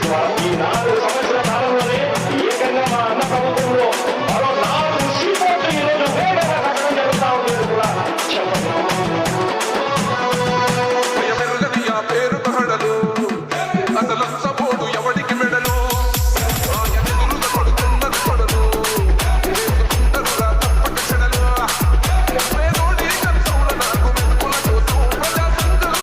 ఈ నాలుగు సంవత్సరాల కాలంలోనే ఏకంగా మా అన్న ప్రభుత్వంలో మరో నాలుగు సీపోర్టు ఈరోజు వేడగా కట్టడం జరుగుతూ ఉండేది కూడా చెప్పండి.